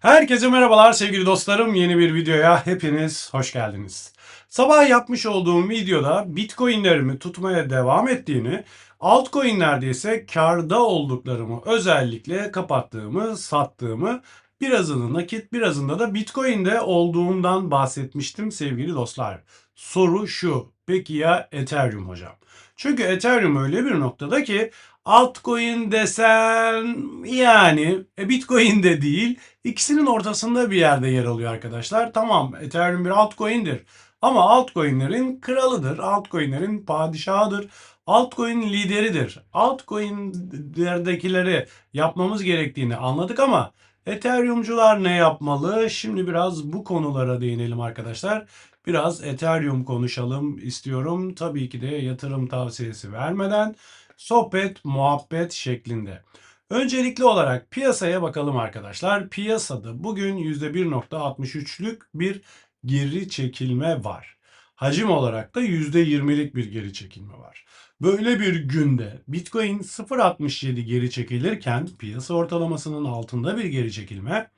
Herkese merhabalar sevgili dostlarım. Yeni bir videoya hepiniz hoş geldiniz. Sabah yapmış olduğum videoda Bitcoin'lerimi tutmaya devam ettiğini, altcoin'lerde ise karda olduklarımı özellikle kapattığımı, sattığımı, birazını nakit, birazında da Bitcoin'de olduğumdan bahsetmiştim sevgili dostlar. Soru şu. Peki ya Ethereum hocam? Çünkü Ethereum öyle bir noktada ki altcoin desen yani e, Bitcoin de değil ikisinin ortasında bir yerde yer alıyor arkadaşlar. Tamam Ethereum bir altcoin'dir ama altcoin'lerin kralıdır. Altcoin'lerin padişahıdır. Altcoin lideridir. Altcoin'lerdekileri yapmamız gerektiğini anladık ama Ethereum'cular ne yapmalı? Şimdi biraz bu konulara değinelim arkadaşlar. Biraz Ethereum konuşalım istiyorum. Tabii ki de yatırım tavsiyesi vermeden sohbet, muhabbet şeklinde. Öncelikli olarak piyasaya bakalım arkadaşlar. Piyasada bugün %1.63'lük bir geri çekilme var. Hacim olarak da %20'lik bir geri çekilme var. Böyle bir günde Bitcoin 0.67 geri çekilirken piyasa ortalamasının altında bir geri çekilme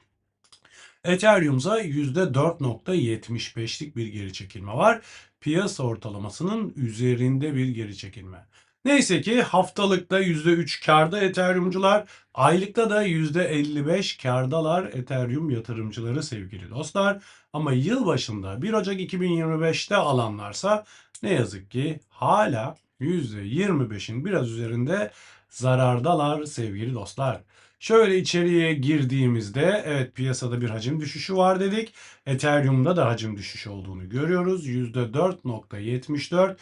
Ethereum'sa %4.75'lik bir geri çekilme var. Piyasa ortalamasının üzerinde bir geri çekilme. Neyse ki haftalıkta %3 karda Ethereum'cular, aylıkta da %55 kardalar Ethereum yatırımcıları sevgili dostlar. Ama yıl başında 1 Ocak 2025'te alanlarsa ne yazık ki hala %25'in biraz üzerinde zarardalar sevgili dostlar. Şöyle içeriye girdiğimizde evet piyasada bir hacim düşüşü var dedik. Ethereum'da da hacim düşüşü olduğunu görüyoruz. %4.74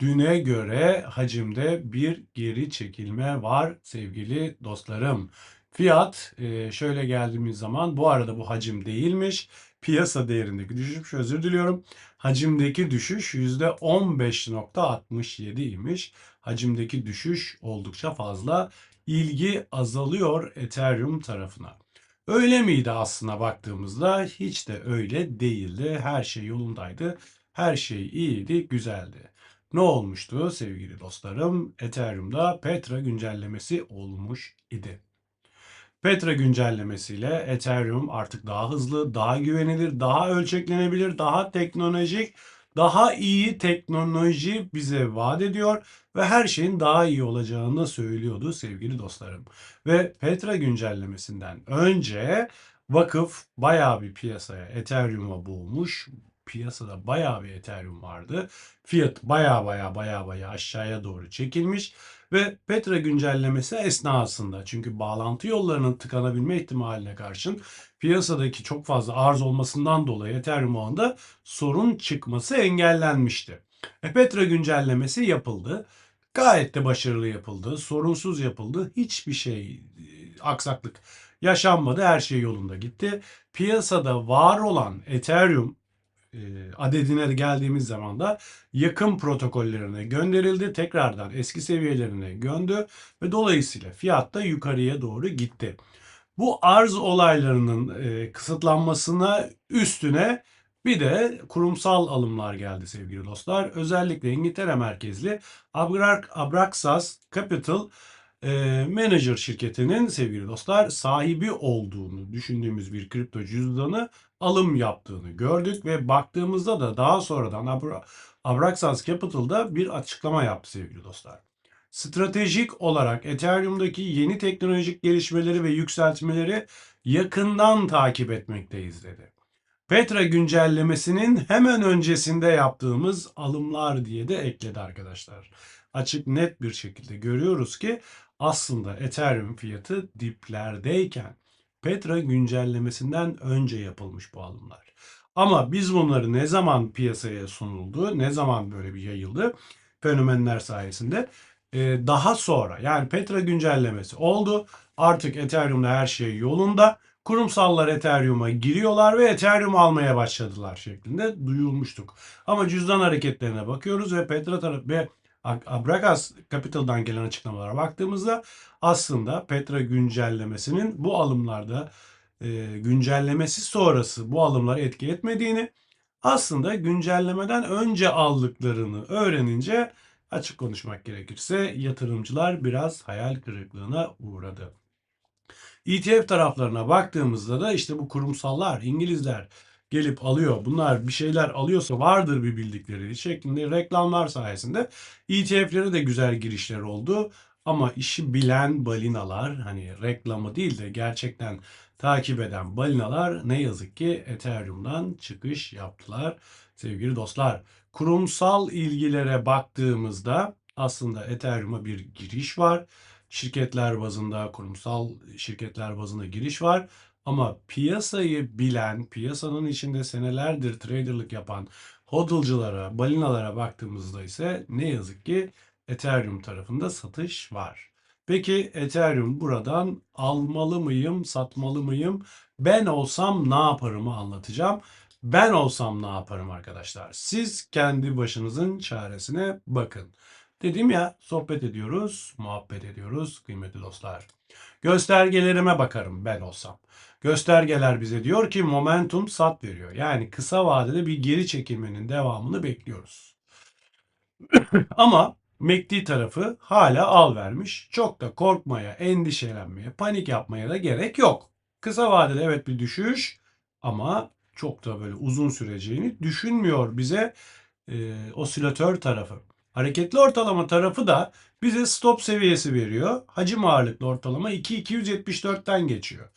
düne göre hacimde bir geri çekilme var sevgili dostlarım. Fiyat e, şöyle geldiğimiz zaman bu arada bu hacim değilmiş. Piyasa değerindeki düşüş özür diliyorum. Hacimdeki düşüş %15.67 imiş. Hacimdeki düşüş oldukça fazla. İlgi azalıyor Ethereum tarafına. Öyle miydi aslına baktığımızda? Hiç de öyle değildi. Her şey yolundaydı. Her şey iyiydi, güzeldi. Ne olmuştu sevgili dostlarım? Ethereum'da Petra güncellemesi olmuş idi. Petra güncellemesiyle Ethereum artık daha hızlı, daha güvenilir, daha ölçeklenebilir, daha teknolojik, daha iyi teknoloji bize vaat ediyor ve her şeyin daha iyi olacağını söylüyordu sevgili dostlarım. Ve Petra güncellemesinden önce vakıf bayağı bir piyasaya Ethereum'a boğmuş. Piyasada bayağı bir Ethereum vardı. Fiyat bayağı bayağı bayağı bayağı aşağıya doğru çekilmiş. Ve Petra güncellemesi esnasında çünkü bağlantı yollarının tıkanabilme ihtimaline karşın piyasadaki çok fazla arz olmasından dolayı Ethereum ağında sorun çıkması engellenmişti. E, Petra güncellemesi yapıldı. Gayet de başarılı yapıldı. Sorunsuz yapıldı. Hiçbir şey e, aksaklık yaşanmadı. Her şey yolunda gitti. Piyasada var olan Ethereum adedine geldiğimiz zaman da yakın protokollerine gönderildi. Tekrardan eski seviyelerine göndü ve dolayısıyla fiyat da yukarıya doğru gitti. Bu arz olaylarının e, kısıtlanmasına üstüne bir de kurumsal alımlar geldi sevgili dostlar. Özellikle İngiltere merkezli Abraxas Capital e, Manager şirketinin sevgili dostlar sahibi olduğunu düşündüğümüz bir kripto cüzdanı alım yaptığını gördük ve baktığımızda da daha sonradan Abra Abraxas Capital'da bir açıklama yaptı sevgili dostlar. Stratejik olarak Ethereum'daki yeni teknolojik gelişmeleri ve yükseltmeleri yakından takip etmekteyiz dedi. Petra güncellemesinin hemen öncesinde yaptığımız alımlar diye de ekledi arkadaşlar. Açık net bir şekilde görüyoruz ki aslında Ethereum fiyatı diplerdeyken Petra güncellemesinden önce yapılmış bu alımlar. Ama biz bunları ne zaman piyasaya sunuldu, ne zaman böyle bir yayıldı fenomenler sayesinde e, daha sonra yani Petra güncellemesi oldu. Artık Ethereum'da her şey yolunda. Kurumsallar Ethereum'a giriyorlar ve Ethereum almaya başladılar şeklinde duyulmuştuk. Ama cüzdan hareketlerine bakıyoruz ve Petra tarafı ve Abragas Capital'dan gelen açıklamalara baktığımızda aslında Petra güncellemesinin bu alımlarda e, güncellemesi sonrası bu alımları etki etmediğini aslında güncellemeden önce aldıklarını öğrenince açık konuşmak gerekirse yatırımcılar biraz hayal kırıklığına uğradı. ETF taraflarına baktığımızda da işte bu kurumsallar, İngilizler gelip alıyor. Bunlar bir şeyler alıyorsa vardır bir bildikleri şeklinde reklamlar sayesinde ETF'lere de güzel girişler oldu. Ama işi bilen balinalar hani reklamı değil de gerçekten takip eden balinalar ne yazık ki Ethereum'dan çıkış yaptılar sevgili dostlar. Kurumsal ilgilere baktığımızda aslında Ethereum'a bir giriş var. Şirketler bazında, kurumsal şirketler bazında giriş var. Ama piyasayı bilen, piyasanın içinde senelerdir traderlık yapan hodlcılara, balinalara baktığımızda ise ne yazık ki Ethereum tarafında satış var. Peki Ethereum buradan almalı mıyım, satmalı mıyım? Ben olsam ne yaparımı anlatacağım. Ben olsam ne yaparım arkadaşlar? Siz kendi başınızın çaresine bakın. Dedim ya sohbet ediyoruz, muhabbet ediyoruz kıymetli dostlar. Göstergelerime bakarım ben olsam. Göstergeler bize diyor ki momentum sat veriyor. Yani kısa vadede bir geri çekilmenin devamını bekliyoruz. Ama MACD tarafı hala al vermiş. Çok da korkmaya, endişelenmeye, panik yapmaya da gerek yok. Kısa vadede evet bir düşüş ama çok da böyle uzun süreceğini düşünmüyor bize e, osilatör tarafı. Hareketli ortalama tarafı da bize stop seviyesi veriyor. Hacim ağırlıklı ortalama 2274'ten geçiyor.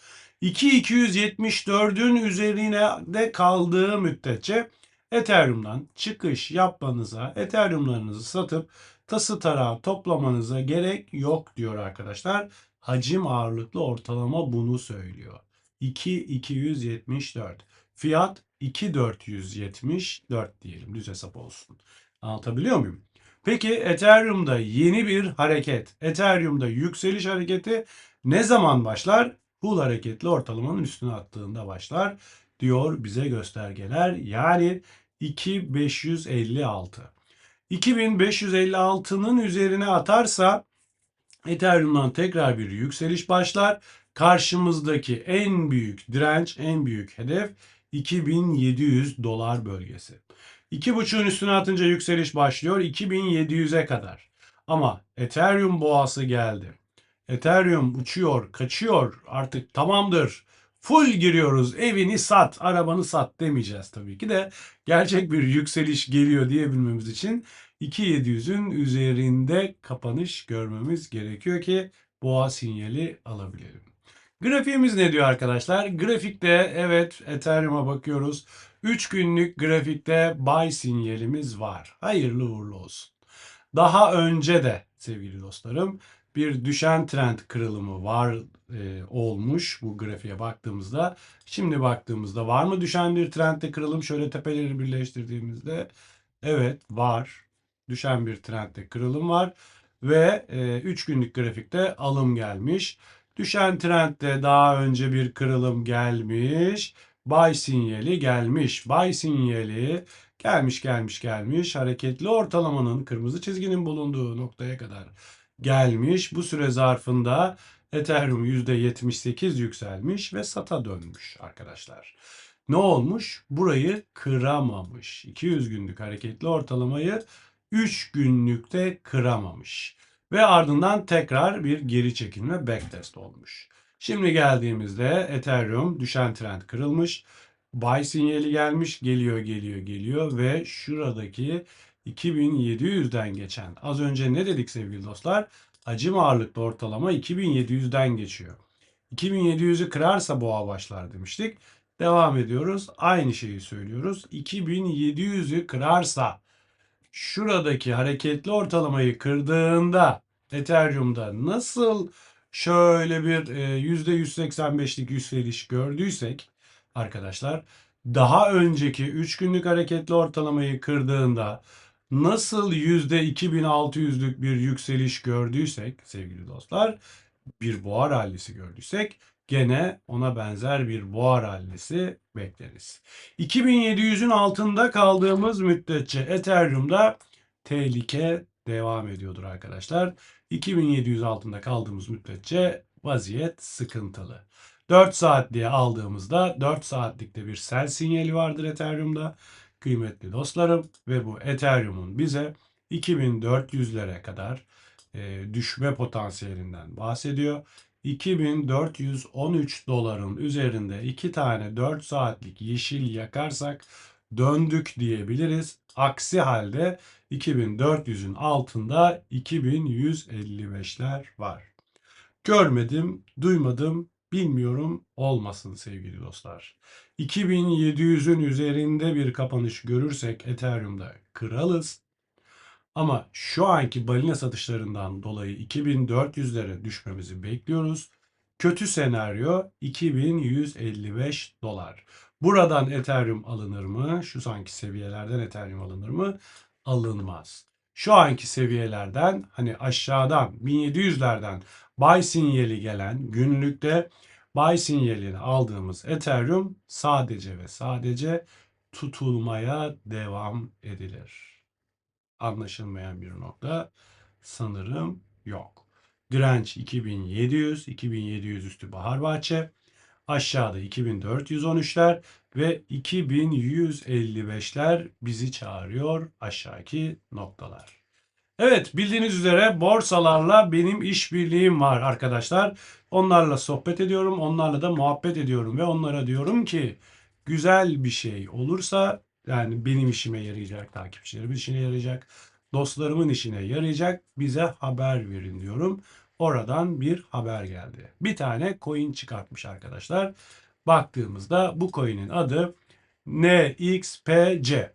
2274'ün üzerine de kaldığı müddetçe Ethereum'dan çıkış yapmanıza, Ethereum'larınızı satıp tası tarağı toplamanıza gerek yok diyor arkadaşlar. Hacim ağırlıklı ortalama bunu söylüyor. 2274. Fiyat 2474 diyelim düz hesap olsun. Anlatabiliyor muyum? Peki Ethereum'da yeni bir hareket, Ethereum'da yükseliş hareketi ne zaman başlar? Hull hareketli ortalamanın üstüne attığında başlar diyor bize göstergeler. Yani 2556. 2556'nın üzerine atarsa Ethereum'dan tekrar bir yükseliş başlar. Karşımızdaki en büyük direnç, en büyük hedef 2700 dolar bölgesi. 2.5'ün üstüne atınca yükseliş başlıyor 2700'e kadar. Ama Ethereum boğası geldi. Ethereum uçuyor, kaçıyor. Artık tamamdır. Full giriyoruz. Evini sat, arabanı sat demeyeceğiz tabii ki de. Gerçek bir yükseliş geliyor diyebilmemiz için 2700'ün üzerinde kapanış görmemiz gerekiyor ki boğa sinyali alabilelim. Grafiğimiz ne diyor arkadaşlar? Grafikte evet Ethereum'a bakıyoruz. 3 günlük grafikte buy sinyalimiz var. Hayırlı uğurlu olsun. Daha önce de sevgili dostlarım bir düşen trend kırılımı var e, olmuş bu grafiğe baktığımızda. Şimdi baktığımızda var mı düşen bir trendde kırılım? Şöyle tepeleri birleştirdiğimizde evet var. Düşen bir trendde kırılım var ve 3 e, günlük grafikte alım gelmiş. Düşen trendde daha önce bir kırılım gelmiş. Buy sinyali gelmiş. Buy sinyali gelmiş gelmiş gelmiş. Hareketli ortalamanın kırmızı çizginin bulunduğu noktaya kadar gelmiş. Bu süre zarfında Ethereum %78 yükselmiş ve SATA dönmüş arkadaşlar. Ne olmuş? Burayı kıramamış. 200 günlük hareketli ortalamayı 3 günlükte kıramamış. Ve ardından tekrar bir geri çekilme backtest olmuş. Şimdi geldiğimizde Ethereum düşen trend kırılmış. Buy sinyali gelmiş, geliyor, geliyor, geliyor ve şuradaki 2700'den geçen. Az önce ne dedik sevgili dostlar? Hacim ağırlıklı ortalama 2700'den geçiyor. 2700'ü kırarsa boğa başlar demiştik. Devam ediyoruz. Aynı şeyi söylüyoruz. 2700'ü kırarsa şuradaki hareketli ortalamayı kırdığında Ethereum'da nasıl şöyle bir %185'lik yükseliş gördüysek arkadaşlar daha önceki 3 günlük hareketli ortalamayı kırdığında nasıl %2600'lük bir yükseliş gördüysek sevgili dostlar bir boğa rallisi gördüysek gene ona benzer bir boğa rallisi bekleriz. 2700'ün altında kaldığımız müddetçe Ethereum'da tehlike devam ediyordur arkadaşlar. 2700 altında kaldığımız müddetçe vaziyet sıkıntılı. 4 saat diye aldığımızda 4 saatlikte bir sell sinyali vardır Ethereum'da kıymetli dostlarım ve bu Ethereum'un bize 2400'lere kadar e, düşme potansiyelinden bahsediyor. 2413 doların üzerinde iki tane 4 saatlik yeşil yakarsak döndük diyebiliriz. Aksi halde 2400'ün altında 2155'ler var. Görmedim, duymadım, bilmiyorum olmasın sevgili dostlar. 2700'ün üzerinde bir kapanış görürsek Ethereum'da kralız. Ama şu anki balina satışlarından dolayı 2400'lere düşmemizi bekliyoruz. Kötü senaryo 2155 dolar. Buradan Ethereum alınır mı? Şu sanki seviyelerden Ethereum alınır mı? Alınmaz. Şu anki seviyelerden hani aşağıdan 1700'lerden buy sinyali gelen günlükte buy sinyalini aldığımız Ethereum sadece ve sadece tutulmaya devam edilir anlaşılmayan bir nokta sanırım yok. Direnç 2700, 2700 üstü Bahar Bahçe. Aşağıda 2413'ler ve 2155'ler bizi çağırıyor aşağıki noktalar. Evet bildiğiniz üzere borsalarla benim işbirliğim var arkadaşlar. Onlarla sohbet ediyorum, onlarla da muhabbet ediyorum ve onlara diyorum ki güzel bir şey olursa yani benim işime yarayacak, takipçilerimin işine yarayacak, dostlarımın işine yarayacak bize haber verin diyorum. Oradan bir haber geldi. Bir tane coin çıkartmış arkadaşlar. Baktığımızda bu coin'in adı NXPC.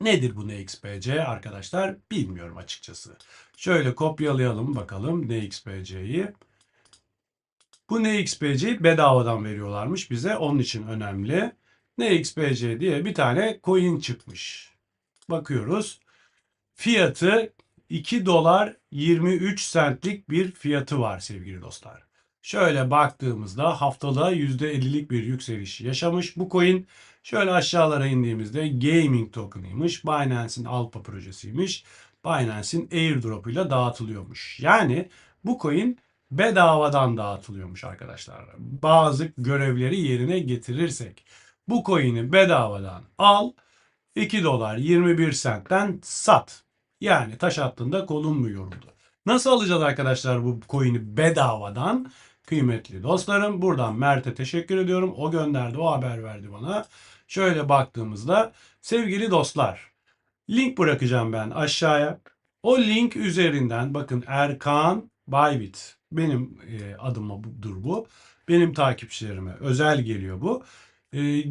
Nedir bu NXPC arkadaşlar? Bilmiyorum açıkçası. Şöyle kopyalayalım bakalım NXPC'yi. Bu NXPC'yi bedavadan veriyorlarmış bize. Onun için önemli. NXPC diye bir tane coin çıkmış. Bakıyoruz. Fiyatı 2 dolar 23 centlik bir fiyatı var sevgili dostlar. Şöyle baktığımızda haftalığa %50'lik bir yükseliş yaşamış bu coin. Şöyle aşağılara indiğimizde gaming token'ıymış. Binance'in Alpha projesiymiş. Binance'in airdrop ile dağıtılıyormuş. Yani bu coin bedavadan dağıtılıyormuş arkadaşlar. Bazı görevleri yerine getirirsek bu coin'i bedavadan al 2 dolar 21 centten sat. Yani taş attığında kolun mu yoruldu? Nasıl alacağız arkadaşlar bu coin'i bedavadan? Kıymetli dostlarım buradan Mert'e teşekkür ediyorum. O gönderdi, o haber verdi bana. Şöyle baktığımızda sevgili dostlar link bırakacağım ben aşağıya. O link üzerinden bakın Erkan Baybit benim e, adımadır bu. Benim takipçilerime özel geliyor bu. E,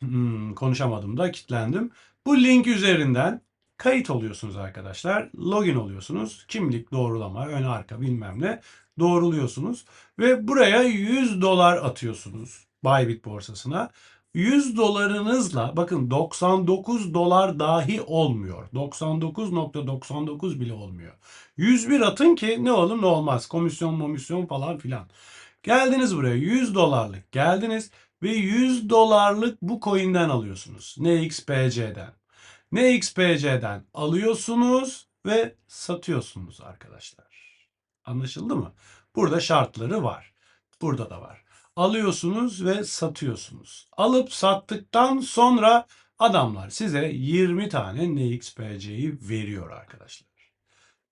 hmm, konuşamadım da kilitlendim. Bu link üzerinden kayıt oluyorsunuz arkadaşlar. Login oluyorsunuz. Kimlik doğrulama, ön arka bilmem ne doğruluyorsunuz. Ve buraya 100 dolar atıyorsunuz Bybit borsasına. 100 dolarınızla bakın 99 dolar dahi olmuyor. 99.99 bile olmuyor. 101 atın ki ne olur ne olmaz. Komisyon komisyon falan filan. Geldiniz buraya 100 dolarlık geldiniz ve 100 dolarlık bu coin'den alıyorsunuz. NXPC'den. NXPC'den alıyorsunuz ve satıyorsunuz arkadaşlar. Anlaşıldı mı? Burada şartları var. Burada da var. Alıyorsunuz ve satıyorsunuz. Alıp sattıktan sonra adamlar size 20 tane NXPC'yi veriyor arkadaşlar.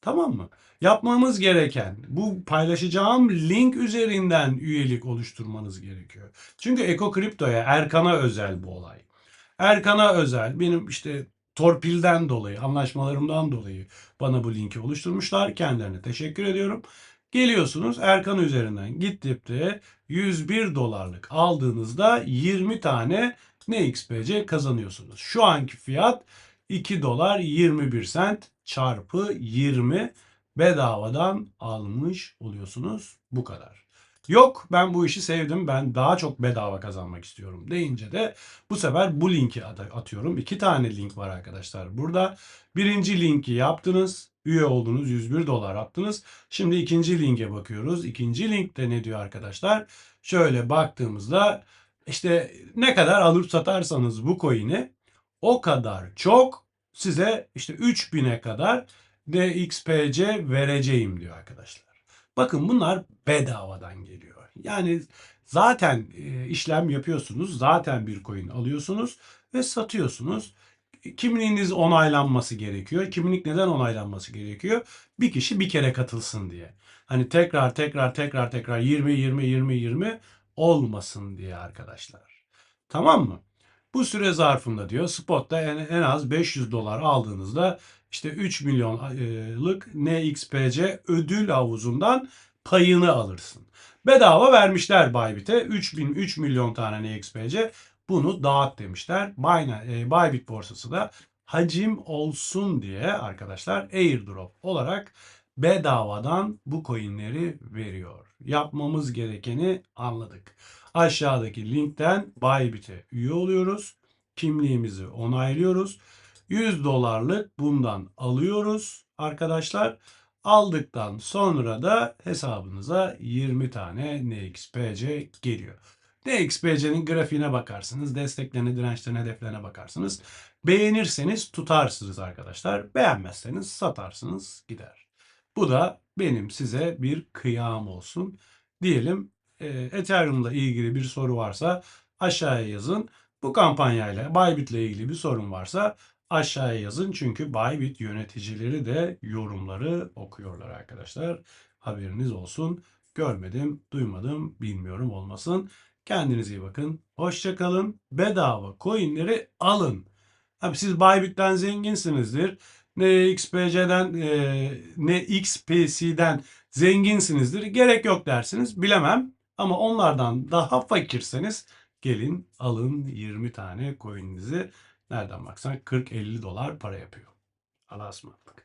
Tamam mı? Yapmamız gereken bu paylaşacağım link üzerinden üyelik oluşturmanız gerekiyor. Çünkü Eko Kripto'ya Erkan'a özel bu olay. Erkan'a özel benim işte torpilden dolayı, anlaşmalarımdan dolayı bana bu linki oluşturmuşlar. Kendilerine teşekkür ediyorum. Geliyorsunuz Erkan üzerinden gidip de 101 dolarlık aldığınızda 20 tane NXPC kazanıyorsunuz. Şu anki fiyat 2 dolar 21 sent çarpı 20 bedavadan almış oluyorsunuz. Bu kadar. Yok ben bu işi sevdim ben daha çok bedava kazanmak istiyorum deyince de bu sefer bu linki atıyorum. İki tane link var arkadaşlar burada. Birinci linki yaptınız. Üye oldunuz 101 dolar attınız. Şimdi ikinci linke bakıyoruz. İkinci linkte ne diyor arkadaşlar? Şöyle baktığımızda işte ne kadar alıp satarsanız bu coin'i o kadar çok size işte 3000'e kadar DXPC vereceğim diyor arkadaşlar. Bakın bunlar bedavadan geliyor. Yani zaten e, işlem yapıyorsunuz. Zaten bir coin alıyorsunuz ve satıyorsunuz. kimliğiniz onaylanması gerekiyor. Kimlik neden onaylanması gerekiyor? Bir kişi bir kere katılsın diye. Hani tekrar tekrar tekrar tekrar 20 20 20 20 olmasın diye arkadaşlar. Tamam mı? Bu süre zarfında diyor spotta en, en az 500 dolar aldığınızda işte 3 milyonlık NXPC ödül havuzundan payını alırsın. Bedava vermişler Bybit'e 3000 3 milyon tane NXPC bunu dağıt demişler. Binance, e, Bybit borsası da hacim olsun diye arkadaşlar airdrop olarak bedavadan bu coinleri veriyor. Yapmamız gerekeni anladık. Aşağıdaki linkten Bybit'e üye oluyoruz. Kimliğimizi onaylıyoruz. 100 dolarlık bundan alıyoruz arkadaşlar. Aldıktan sonra da hesabınıza 20 tane NXPC geliyor. NXPC'nin grafiğine bakarsınız, desteklerine, dirençlerine, hedeflerine bakarsınız. Beğenirseniz tutarsınız arkadaşlar. Beğenmezseniz satarsınız gider. Bu da benim size bir kıyam olsun. Diyelim e, Ethereum'la ilgili bir soru varsa aşağıya yazın. Bu kampanyayla Bybit ile ilgili bir sorun varsa aşağıya yazın. Çünkü Bybit yöneticileri de yorumları okuyorlar arkadaşlar. Haberiniz olsun. Görmedim, duymadım, bilmiyorum olmasın. Kendinize iyi bakın. Hoşça kalın. Bedava coinleri alın. Abi siz Bybit'ten zenginsinizdir. Ne XPC'den e, ne XPC'den zenginsinizdir. Gerek yok dersiniz. Bilemem. Ama onlardan daha fakirseniz gelin alın 20 tane coin'inizi. Nereden baksan 40-50 dolar para yapıyor. Allah'a ısmarladık.